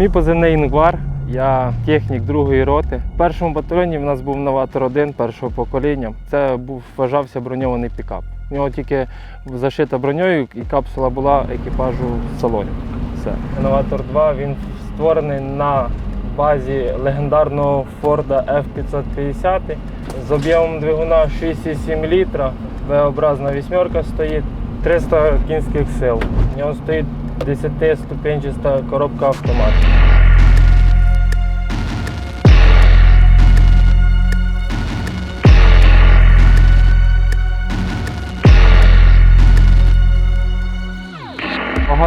Мій позивний Інгвар, я технік другої роти. В першому батальйоні в нас був новатор один першого покоління. Це був вважався броньований пікап. У нього тільки зашита броньою і капсула була екіпажу в салоні. Все. Новатор 2 він створений на базі легендарного Форда F550 з об'ємом двигуна 6,7 літра. V-образна вісьмерка стоїть 300 кінських сил. У нього стоїть 10-ступенчаста коробка автомат.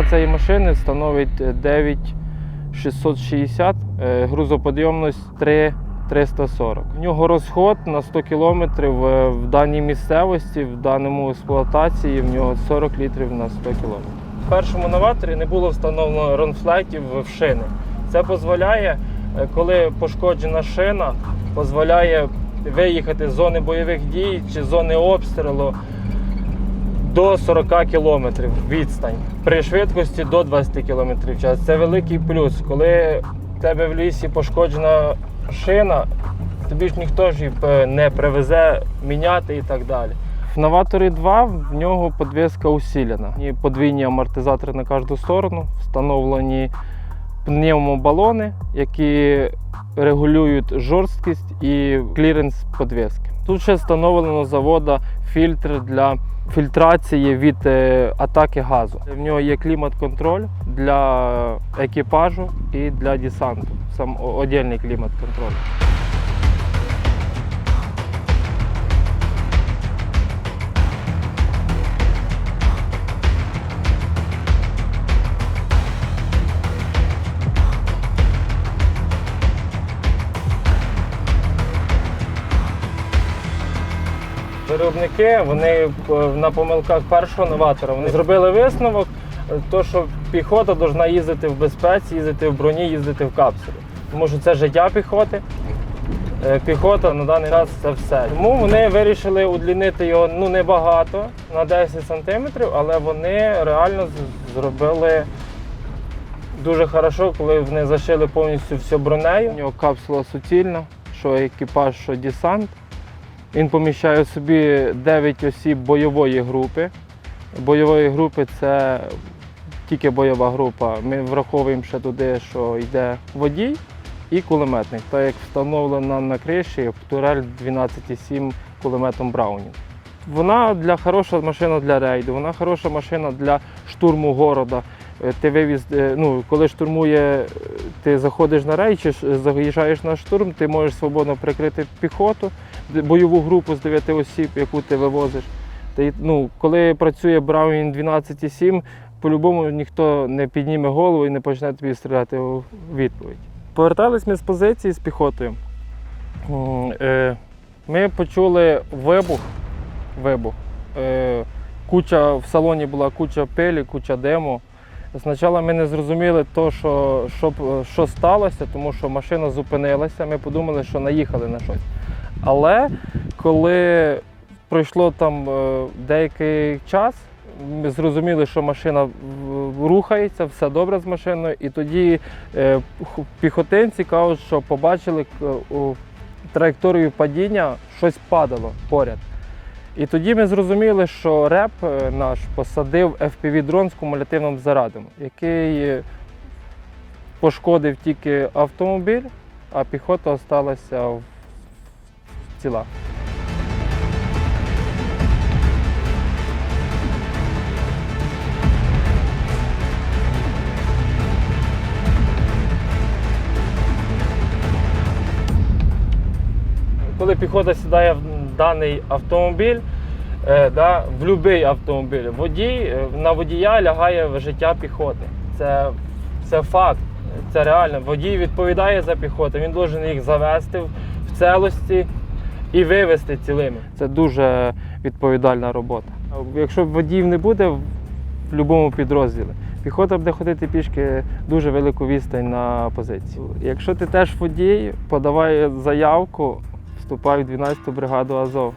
Цієї машини становить 9,660, е, грузоподйомність 3,340. У нього розход на 100 км в даній місцевості, в даному експлуатації, в нього 40 літрів на 100 км. В першому новаторі не було встановлено ронфлетів в шини. Це дозволяє, е, коли пошкоджена шина, дозволяє виїхати з зони бойових дій чи зони обстрілу до 40 км відстань при швидкості до 20 км в час. Це великий плюс. Коли в тебе в лісі пошкоджена шина, тобі ж ніхто ж е, не привезе міняти і так далі. В новаторі 2 в нього подвіска усилена. І подвійні амортизатори на кожну сторону, встановлені пневмобалони, які регулюють жорсткість і кліренс подвіски. Тут ще встановлено завода фільтр для фільтрації від е, атаки газу. В нього є клімат-контроль для екіпажу і для десанту. Сам окремий клімат-контроль. Виробники вони е, на помилках першого новатора вони зробили висновок, е, то що піхота повинна їздити в безпеці, їздити в броні, їздити в капсулі. Тому що це життя піхоти. Е, Піхота на даний час це все. Тому вони вирішили удлінити його ну небагато на 10 сантиметрів, але вони реально зробили дуже хорошо, коли вони зашили повністю все бронею. У нього капсула суцільна, що екіпаж, що десант. Він поміщає собі 9 осіб бойової групи. Бойової групи це тільки бойова група. Ми враховуємо ще туди, що йде водій і кулеметник, так як встановлена на криші турель 12,7 кулеметом Браунінг. Вона для хороша машина для рейду, вона хороша машина для штурму города. Е, Ти вивіз, е, ну, коли штурмує, е, ти заходиш на рейд чи заїжджаєш на штурм, ти можеш свободно прикрити піхоту, бойову групу з 9 осіб, яку ти вивозиш. Ти, ну, коли працює Браунін 12,7, по-любому ніхто не підніме голову і не почне тобі стріляти у відповідь. Повертались ми з позиції з піхотою. Е, Ми почули вибух. вибух. Е, Куча в салоні була куча пилі, куча диму. Спочатку ми не зрозуміли, то, що, що, що сталося, тому що машина зупинилася. Ми подумали, що наїхали на щось. Але коли пройшло там е, деякий час, ми зрозуміли, що машина рухається, все добре з машиною, і тоді е, піхотинці кажуть, що побачили к- траєкторію падіння, щось падало поряд. І тоді ми зрозуміли, що реп е, наш посадив FPV-дрон з кумулятивним зарядом, який е, пошкодив тільки автомобіль, а піхота залишилася в- ціла. Коли піхота сідає в даний автомобіль, е, да, в будь-який автомобіль, водій, е, на водія лягає життя піхоти. Це, це факт, це реально. Водій відповідає за піхоту, він має їх завести в в целості і вивезти цілими. Це дуже відповідальна робота. Якщо водіїв не буде в будь-якому підрозділі, піхота буде ходити пішки дуже велику відстань на позицію. Якщо ти теж водій, подавай заявку, вступай в 12-ту бригаду Азов.